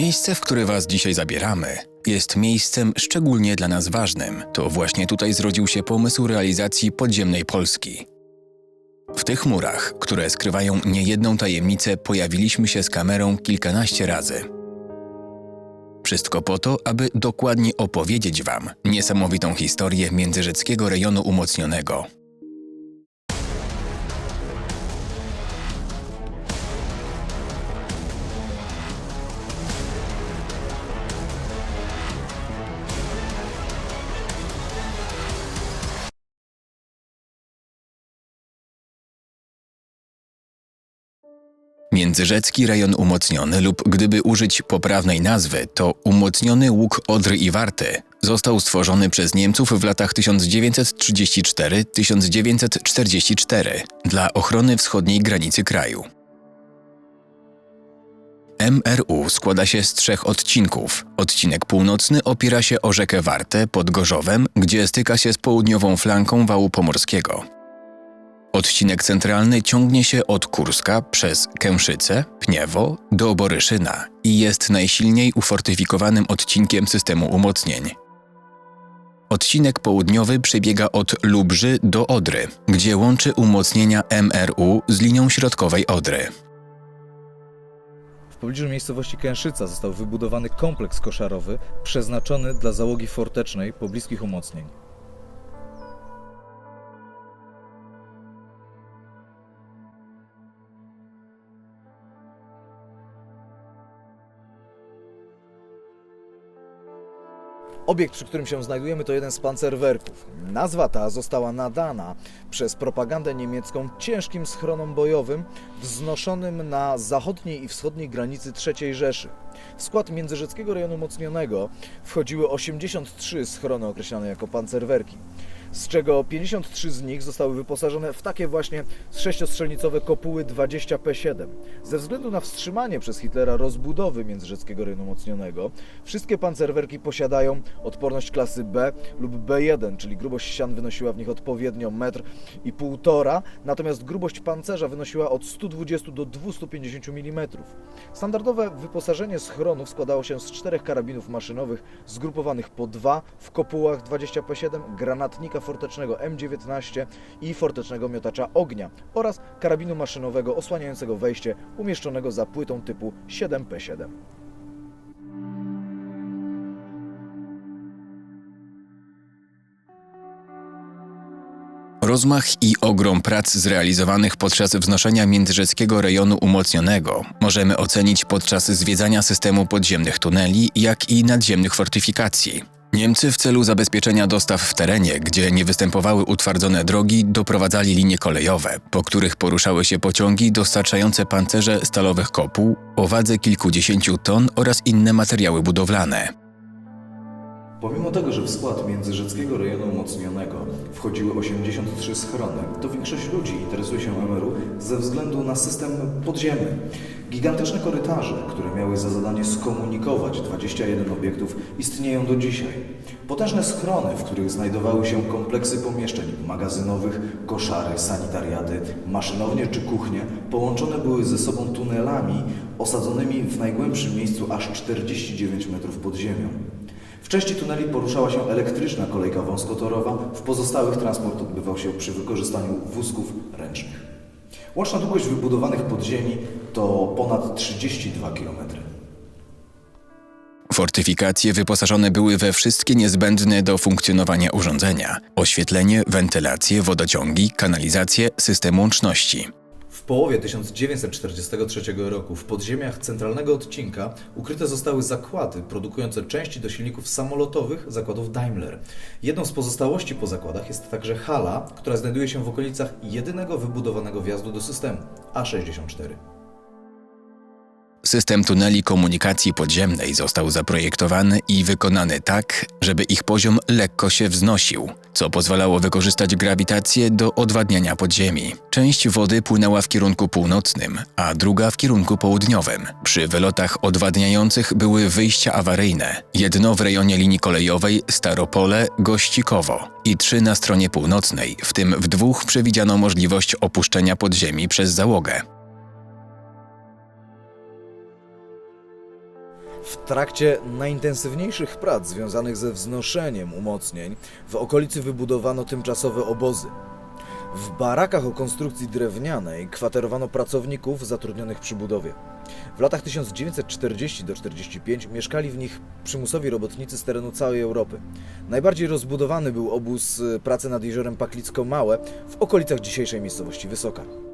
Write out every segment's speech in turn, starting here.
Miejsce, w które Was dzisiaj zabieramy, jest miejscem szczególnie dla nas ważnym. To właśnie tutaj zrodził się pomysł realizacji podziemnej Polski. W tych murach, które skrywają niejedną tajemnicę, pojawiliśmy się z kamerą kilkanaście razy. Wszystko po to, aby dokładnie opowiedzieć Wam niesamowitą historię międzyrzeckiego rejonu umocnionego. Międzyrzecki rejon umocniony lub gdyby użyć poprawnej nazwy, to umocniony łuk Odry i Warty został stworzony przez Niemców w latach 1934-1944 dla ochrony wschodniej granicy kraju. MRU składa się z trzech odcinków. Odcinek północny opiera się o rzekę Wartę pod Gorzowem, gdzie styka się z południową flanką wału pomorskiego. Odcinek centralny ciągnie się od Kurska przez Kęszyce, Pniewo do Boryszyna i jest najsilniej ufortyfikowanym odcinkiem systemu umocnień. Odcinek południowy przebiega od Lubrzy do Odry, gdzie łączy umocnienia MRU z linią środkowej Odry. W pobliżu miejscowości Kęszyca został wybudowany kompleks koszarowy przeznaczony dla załogi fortecznej pobliskich umocnień. Obiekt, przy którym się znajdujemy, to jeden z pancerwerków. Nazwa ta została nadana przez propagandę niemiecką ciężkim schronom bojowym wznoszonym na zachodniej i wschodniej granicy III Rzeszy. W skład międzyrzeckiego rejonu umocnionego wchodziły 83 schrony określane jako pancerwerki, z czego 53 z nich zostały wyposażone w takie właśnie sześciostrzelnicowe kopuły 20P7. Ze względu na wstrzymanie przez Hitlera rozbudowy międzyrzeckiego rejonu umocnionego, wszystkie pancerwerki posiadają odporność klasy B lub B1, czyli grubość ścian wynosiła w nich odpowiednio metr i półtora, natomiast grubość pancerza wynosiła od 120 do 250 mm. Standardowe wyposażenie schronów składało się z czterech karabinów maszynowych zgrupowanych po dwa w kopułach 20P7, granatnika fortecznego M19 i fortecznego miotacza ognia oraz karabinu maszynowego osłaniającego wejście umieszczonego za płytą typu 7P7. Rozmach i ogrom prac zrealizowanych podczas wznoszenia międzyrzeckiego rejonu umocnionego możemy ocenić podczas zwiedzania systemu podziemnych tuneli, jak i nadziemnych fortyfikacji. Niemcy w celu zabezpieczenia dostaw w terenie, gdzie nie występowały utwardzone drogi, doprowadzali linie kolejowe, po których poruszały się pociągi dostarczające pancerze stalowych kopuł o wadze kilkudziesięciu ton oraz inne materiały budowlane. Pomimo tego, że w skład międzyrzeckiego rejonu umocnionego wchodziły 83 schrony, to większość ludzi interesuje się MRU ze względu na system podziemny. Gigantyczne korytarze, które miały za zadanie skomunikować 21 obiektów, istnieją do dzisiaj. Potężne schrony, w których znajdowały się kompleksy pomieszczeń magazynowych, koszary, sanitariaty, maszynownie czy kuchnie, połączone były ze sobą tunelami osadzonymi w najgłębszym miejscu aż 49 metrów pod ziemią. W części tuneli poruszała się elektryczna kolejka wąskotorowa, w pozostałych transport odbywał się przy wykorzystaniu wózków ręcznych. Łączna długość wybudowanych podziemi to ponad 32 km. Fortyfikacje wyposażone były we wszystkie niezbędne do funkcjonowania urządzenia: oświetlenie, wentylację, wodociągi, kanalizację, system łączności. Połowie 1943 roku w podziemiach centralnego odcinka ukryte zostały zakłady produkujące części do silników samolotowych zakładów Daimler. Jedną z pozostałości po zakładach jest także hala, która znajduje się w okolicach jedynego wybudowanego wjazdu do systemu A64. System tuneli komunikacji podziemnej został zaprojektowany i wykonany tak, żeby ich poziom lekko się wznosił, co pozwalało wykorzystać grawitację do odwadniania podziemi. Część wody płynęła w kierunku północnym, a druga w kierunku południowym. Przy wylotach odwadniających były wyjścia awaryjne, jedno w rejonie linii kolejowej Staropole Gościkowo i trzy na stronie północnej, w tym w dwóch przewidziano możliwość opuszczenia podziemi przez załogę. W trakcie najintensywniejszych prac związanych ze wznoszeniem umocnień w okolicy wybudowano tymczasowe obozy. W barakach o konstrukcji drewnianej kwaterowano pracowników zatrudnionych przy budowie. W latach 1940 do 45 mieszkali w nich przymusowi robotnicy z terenu całej Europy. Najbardziej rozbudowany był obóz y, pracy nad jeziorem Paklicko-Małe w okolicach dzisiejszej miejscowości Wysoka.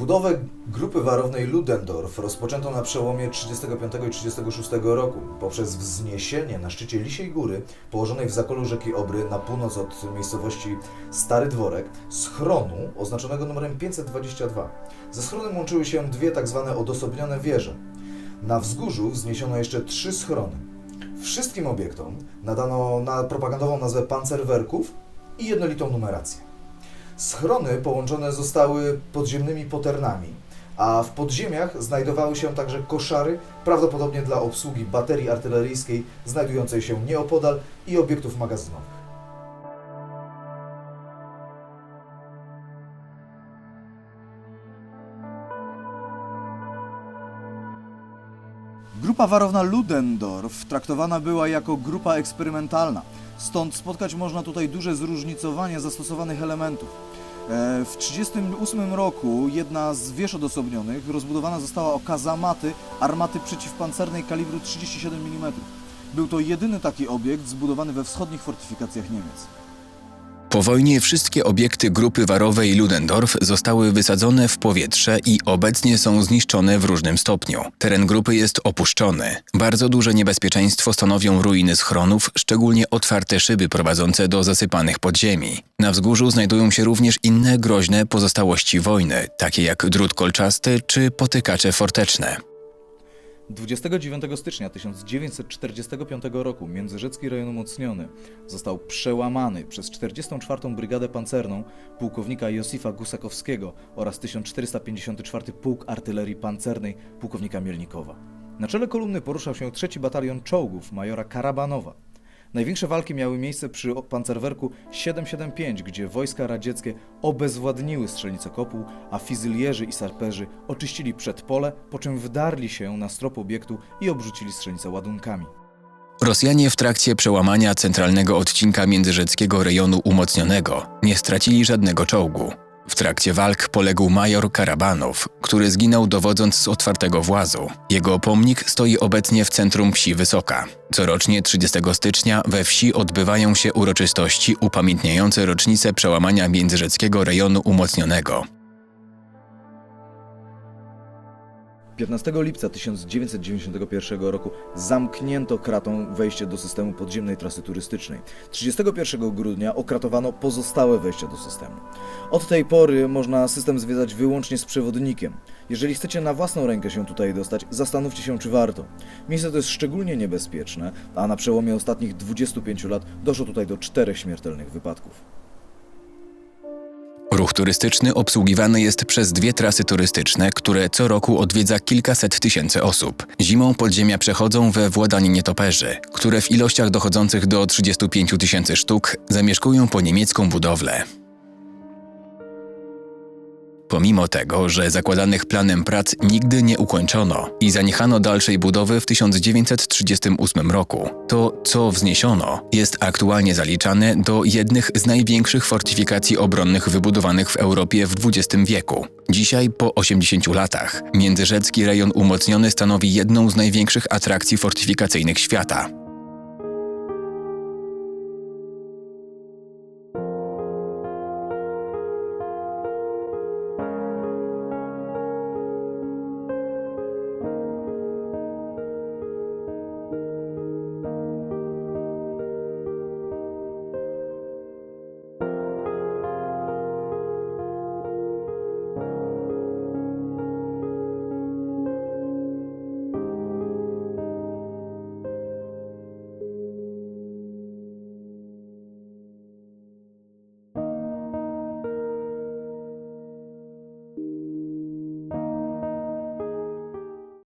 Budowę grupy warownej Ludendorff rozpoczęto na przełomie 35 i 36 roku poprzez wzniesienie na szczycie Lisiej Góry, położonej w zakolu rzeki Obry na północ od miejscowości Stary Dworek, schronu oznaczonego numerem 522. Ze schronem łączyły się dwie tak zwane odosobnione wieże. Na wzgórzu wzniesiono jeszcze trzy schrony. Wszystkim obiektom nadano na propagandową nazwę pancerwerków i jednolitą numerację. Schrony połączone zostały podziemnymi poternami, a w podziemiach znajdowały się także koszary, prawdopodobnie dla obsługi baterii artyleryjskiej znajdującej się nieopodal i obiektów magazynowych. Grupa warowna Ludendorff traktowana była jako grupa eksperymentalna, stąd spotkać można tutaj duże zróżnicowanie zastosowanych elementów. E, W 1938 roku jedna z wież odosobnionych rozbudowana została o kazamaty armaty przeciwpancernej kalibru 37 mm. Był to jedyny taki obiekt zbudowany we wschodnich fortyfikacjach Niemiec. Po wojnie wszystkie obiekty grupy warowej Ludendorff zostały wysadzone w powietrze i obecnie są zniszczone w różnym stopniu. Teren grupy jest opuszczony. Bardzo duże niebezpieczeństwo stanowią ruiny schronów, szczególnie otwarte szyby prowadzące do zasypanych podziemi. Na wzgórzu znajdują się również inne groźne pozostałości wojny, takie jak drut kolczasty czy potykacze forteczne. 29 stycznia 1945 roku Międzyrzecki Rejon Umocniony został przełamany przez 44. Brygadę Pancerną pułkownika Josifa Gusakowskiego oraz 1454 Pułk Artylerii Pancernej pułkownika Mielnikowa. Na czele kolumny poruszał się trzeci batalion czołgów majora Karabanowa. Największe walki miały miejsce przy pancerwerku 775, gdzie wojska radzieckie obezwładniły strzelnicę kopuł, a fizylierzy i sarperzy oczyścili przedpole, po czym wdarli się na strop obiektu i obrzucili strzelnicę ładunkami. Rosjanie w trakcie przełamania centralnego odcinka międzyrzeckiego rejonu umocnionego nie stracili żadnego czołgu. W trakcie walk poległ major Karabanow, który zginął dowodząc z otwartego włazu. Jego pomnik stoi obecnie w centrum wsi Wysoka. Corocznie 30 stycznia we wsi odbywają się uroczystości upamiętniające rocznicę przełamania międzyrzeckiego rejonu umocnionego. 15 lipca 1991 roku zamknięto kratą wejście do systemu podziemnej trasy turystycznej. 31 grudnia okratowano pozostałe wejścia do systemu. Od tej pory można system zwiedzać wyłącznie z przewodnikiem. Jeżeli chcecie na własną rękę się tutaj dostać, zastanówcie się, czy warto. Miejsce to jest szczególnie niebezpieczne, a na przełomie ostatnich 25 lat doszło tutaj do czterech śmiertelnych wypadków. Ruch turystyczny obsługiwany jest przez dwie trasy turystyczne, które co roku odwiedza kilkaset tysięcy osób. Zimą podziemia przechodzą we władanie nietoperzy, które w ilościach dochodzących do 35 tysięcy sztuk zamieszkują po niemiecką budowlę. Pomimo tego, że zakładanych planem prac nigdy nie ukończono i zaniechano dalszej budowy w 1938 roku, to co wzniesiono jest aktualnie zaliczane do jednych z największych fortyfikacji obronnych wybudowanych w Europie w XX wieku. Dzisiaj, po 80 latach, Międzyrzecki rejon umocniony stanowi jedną z największych atrakcji fortyfikacyjnych świata.